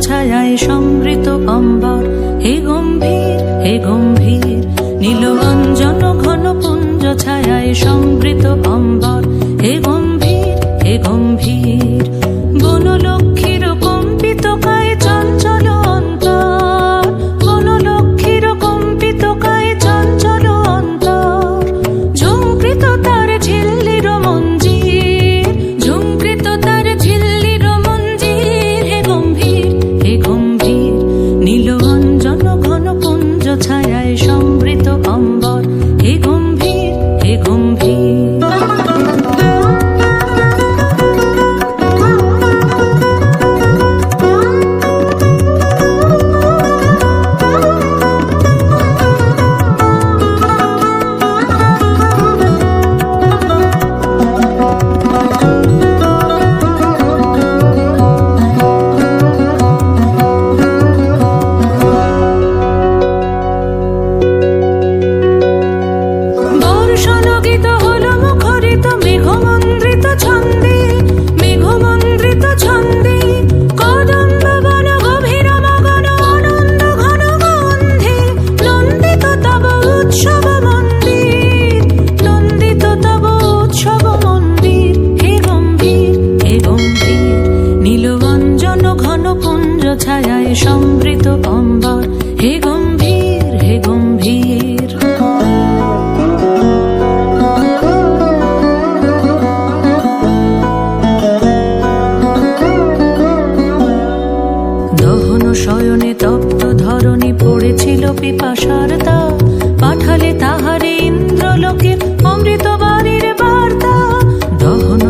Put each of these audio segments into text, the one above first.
ছায়ায় সমৃত কম্বর হে গম্ভীর হে গম্ভীর নীল অঞ্জন ঘন পুঞ্জ ছায়ায় সমৃত কম্বর গম্ভীর, হে গম্ভীর। দহন শয়নে তপ্ত ধরণী পড়েছিল পিপাসার পাঠালে বার্তা।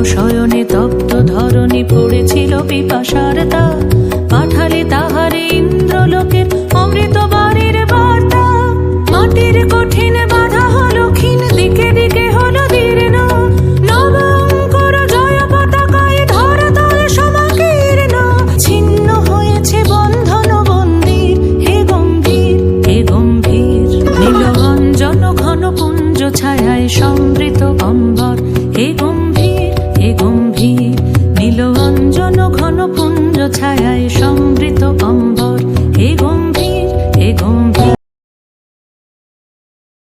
শয়নে তপ্ত ধরণী পড়েছিল হে গম্ভীর হে গম্ভীর নীল অঞ্জন ঘন পুঞ্জ ছায়ায় সমৃদ্ধ